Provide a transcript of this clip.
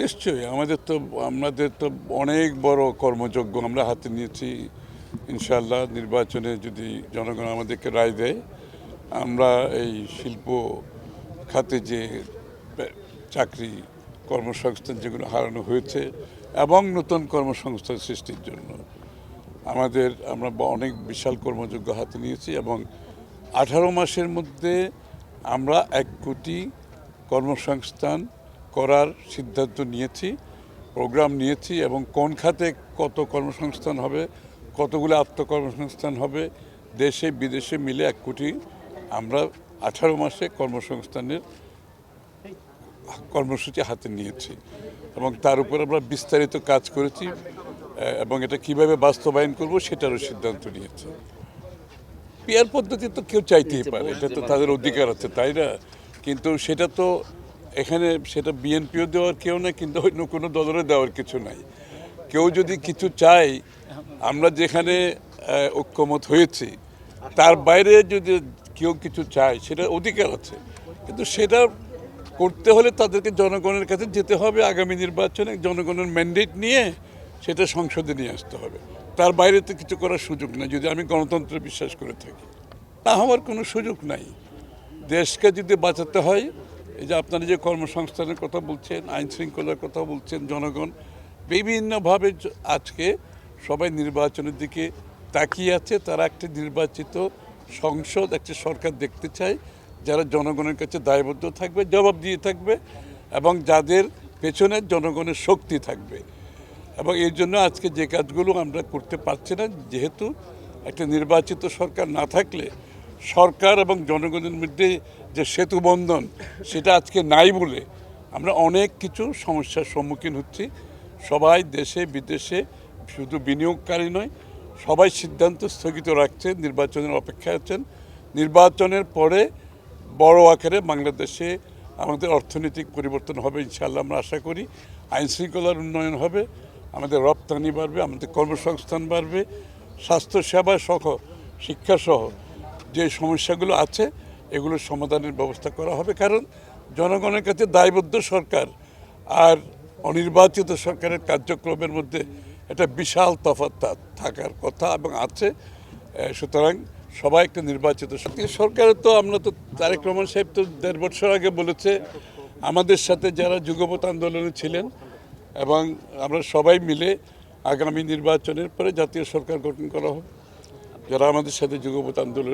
নিশ্চয়ই, আমাদের তো আমাদের তো অনেক বড় কর্মযজ্ঞ আমরা হাতে নিয়েছি। ইনশাল্লাহ নির্বাচনে যদি জনগণ আমাদেরকে রায় দেয়, আমরা এই শিল্প খাতে যে চাকরি, কর্মসংস্থান যেগুলো হারানো হয়েছে এবং নতুন কর্মসংস্থান সৃষ্টির জন্য, আমাদের, আমরা অনেক বিশাল কর্মযোগ্য হাতে নিয়েছি এবং আঠারো মাসের মধ্যে আমরা এক কোটি কর্মসংস্থান করার সিদ্ধান্ত নিয়েছি প্রোগ্রাম নিয়েছি এবং কোন খাতে কত কর্মসংস্থান হবে কতগুলো আত্মকর্মসংস্থান হবে দেশে বিদেশে মিলে এক কোটি আমরা আঠারো মাসে কর্মসংস্থানের কর্মসূচি হাতে নিয়েছি এবং তার উপর আমরা বিস্তারিত কাজ করেছি এবং এটা কীভাবে বাস্তবায়ন করব সেটারও সিদ্ধান্ত নিয়েছি। পিয়ার পদ্ধতি তো কেউ চাইতেই পারে এটা তো তাদের অধিকার আছে তাই না? কিন্তু সেটা তো এখানে সেটা বিএনপিও দেওয়ার কেউ না কিন্তু অন্য কোনো দলেরও দেওয়ার কিছু নাই। কেউ যদি কিছু চায়, আমরা যেখানে ঐক্যমত হয়েছি, তার বাইরে যদি কেউ কিছু চায় সেটা অধিকার আছে। কিন্তু সেটা করতে হলে তাদেরকে জনগণের কাছে যেতে হবে। আগামী নির্বাচনে জনগণের ম্যান্ডেট নিয়ে সেটা সংসদে নিয়ে আসতে হবে। তার বাইরে তো কিছু করার সুযোগ নেই, যদি আমি গণতন্ত্রে বিশ্বাস করে থাকি। না হওয়ার কোনো সুযোগ নাই। দেশকে যদি বাঁচাতে হয় এই যে আপনারা যে কর্মসংস্থানের কথা বলছেন, আইন শৃঙ্খলার কথা বলছেন, জনগণ বিভিন্নভাবে আজকে সবাই নির্বাচনের দিকে তাকিয়ে আছে। তারা একটি নির্বাচিত সংসদ, একটি সরকার দেখতে চায়, যারা জনগণের কাছে দায়বদ্ধ থাকবে জবাব দিয়ে থাকবে এবং যাদের পেছনে জনগণের শক্তি থাকবে। এবং এই জন্য আজকে যে কাজগুলো আমরা করতে পারছি না, যেহেতু একটা নির্বাচিত সরকার না থাকলে সরকার এবং জনগণের মধ্যে যে সেতু বন্ধন, সেটা আজকে নাই বলে আমরা অনেক কিছু সমস্যার সম্মুখীন হচ্ছি। সবাই দেশে, বিদেশে শুধু বিনিয়োগকারী নয়, সবাই সিদ্ধান্ত স্থগিত রাখছে, নির্বাচনের অপেক্ষায় আছেন। নির্বাচনের পরে বড় আকারে বাংলাদেশে আমাদের অর্থনৈতিক পরিবর্তন হবে ইনশাআল্লাহ আমরা আশা করি। আইন শৃঙ্খলার উন্নয়ন হবে, আমাদের রপ্তানি বাড়বে, আমাদের কর্মসংস্থান বাড়বে, স্বাস্থ্যসেবা সহ শিক্ষা সহ যে সমস্যাগুলো আছে, এগুলোর সমাধানের ব্যবস্থা করা হবে। কারণ জনগণের কাছে দায়বদ্ধ সরকার আর অনির্বাচিত সরকারের কার্যক্রমের মধ্যে একটা বিশাল তফাৎ থাকার কথা এবং আছে। সুতরাং সবাই একটা নির্বাচিত সরকার সরকারের তো আমরা তো তারেক রহমান সাহেব তো দেড় বছর আগে বলেছে, আমাদের সাথে যারা যুগপৎ আন্দোলনে ছিলেন এবং আমরা সবাই মিলে আগামী নির্বাচনের পরে জাতীয় সরকার গঠন করা হবে যারা আমাদের সাথে যুগপৎ আন্দোলন